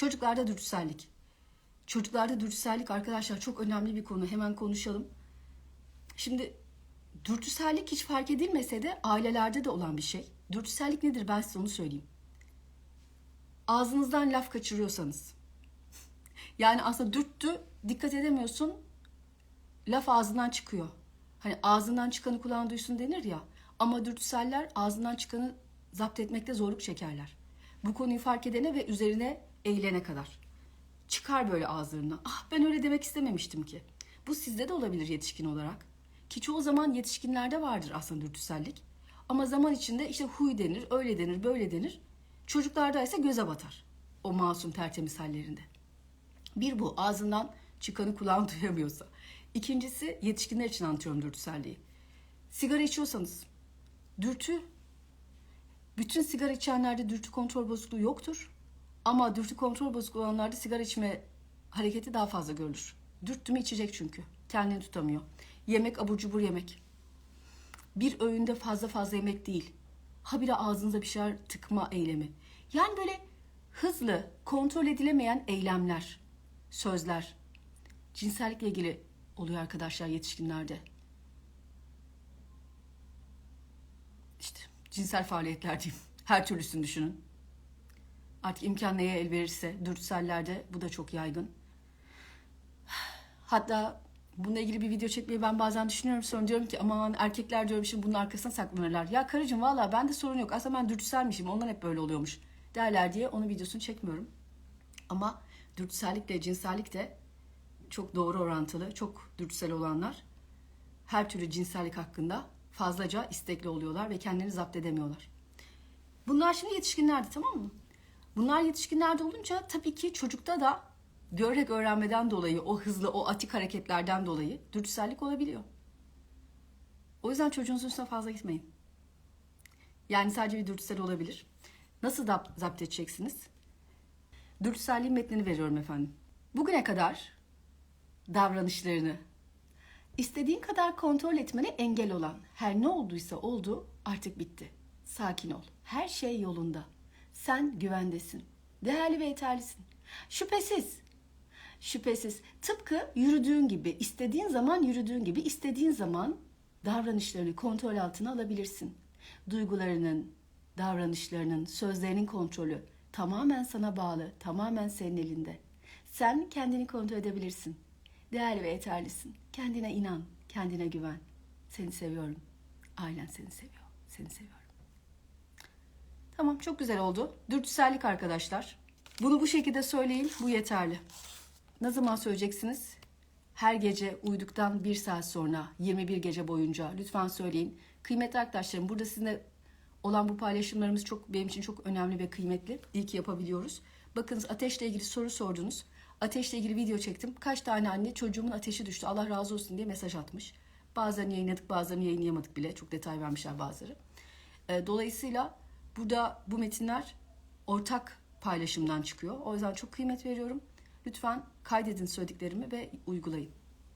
Çocuklarda dürtüsellik. Çocuklarda dürtüsellik arkadaşlar çok önemli bir konu. Hemen konuşalım. Şimdi dürtüsellik hiç fark edilmese de ailelerde de olan bir şey. Dürtüsellik nedir ben size onu söyleyeyim. Ağzınızdan laf kaçırıyorsanız. Yani aslında dürttü dikkat edemiyorsun laf ağzından çıkıyor. Hani ağzından çıkanı kulağın duysun denir ya. Ama dürtüseller ağzından çıkanı zapt etmekte zorluk çekerler. Bu konuyu fark edene ve üzerine eğilene kadar. Çıkar böyle ağızlarından. Ah ben öyle demek istememiştim ki. Bu sizde de olabilir yetişkin olarak. Ki çoğu zaman yetişkinlerde vardır aslında dürtüsellik. Ama zaman içinde işte huy denir, öyle denir, böyle denir. Çocuklarda ise göze batar. O masum tertemiz hallerinde. Bir bu ağzından çıkanı kulağın duyamıyorsa. İkincisi yetişkinler için anlatıyorum dürtüselliği. Sigara içiyorsanız dürtü bütün sigara içenlerde dürtü kontrol bozukluğu yoktur. Ama dürtü kontrol bozukluğu olanlarda sigara içme hareketi daha fazla görülür. Dürttü mü içecek çünkü. Kendini tutamıyor. Yemek abur cubur yemek. Bir öğünde fazla fazla yemek değil. Habire ağzınıza bir şeyler tıkma eylemi. Yani böyle hızlı, kontrol edilemeyen eylemler, sözler. Cinsellikle ilgili oluyor arkadaşlar yetişkinlerde. İşte cinsel faaliyetler diyeyim. Her türlüsünü düşünün. Artık imkan neye el verirse dürtüsellerde bu da çok yaygın. Hatta bununla ilgili bir video çekmeyi ben bazen düşünüyorum. Sonra diyorum ki aman erkekler diyorum şimdi bunun arkasına saklanırlar. Ya karıcığım valla bende sorun yok. Aslında ben dürtüselmişim. Ondan hep böyle oluyormuş derler diye onun videosunu çekmiyorum. Ama dürtüsellikle cinsellik de çok doğru orantılı. Çok dürtüsel olanlar her türlü cinsellik hakkında fazlaca istekli oluyorlar ve kendini zapt edemiyorlar. Bunlar şimdi yetişkinlerde tamam mı? Bunlar yetişkinlerde olunca tabii ki çocukta da görerek öğrenmeden dolayı o hızlı o atik hareketlerden dolayı dürtüsellik olabiliyor. O yüzden çocuğunuzun üstüne fazla gitmeyin. Yani sadece bir dürtüsel olabilir. Nasıl zapt, zapt edeceksiniz? Dürtüselliğin metnini veriyorum efendim. Bugüne kadar davranışlarını istediğin kadar kontrol etmene engel olan her ne olduysa oldu artık bitti. Sakin ol. Her şey yolunda. Sen güvendesin. Değerli ve yeterlisin. Şüphesiz. Şüphesiz. Tıpkı yürüdüğün gibi, istediğin zaman yürüdüğün gibi, istediğin zaman davranışlarını kontrol altına alabilirsin. Duygularının, davranışlarının, sözlerinin kontrolü tamamen sana bağlı, tamamen senin elinde. Sen kendini kontrol edebilirsin. Değerli ve yeterlisin. Kendine inan, kendine güven. Seni seviyorum. Ailen seni seviyor. Seni seviyorum. Tamam çok güzel oldu. Dürtüsellik arkadaşlar. Bunu bu şekilde söyleyin. Bu yeterli. Ne zaman söyleyeceksiniz? Her gece uyuduktan bir saat sonra 21 gece boyunca lütfen söyleyin. Kıymetli arkadaşlarım burada sizinle olan bu paylaşımlarımız çok benim için çok önemli ve kıymetli. İyi ki yapabiliyoruz. Bakınız ateşle ilgili soru sordunuz. Ateşle ilgili video çektim. Kaç tane anne çocuğumun ateşi düştü Allah razı olsun diye mesaj atmış. Bazen yayınladık bazen yayınlayamadık bile. Çok detay vermişler bazıları. E, Dolayısıyla burada bu metinler ortak paylaşımdan çıkıyor. O yüzden çok kıymet veriyorum. Lütfen kaydedin söylediklerimi ve uygulayın.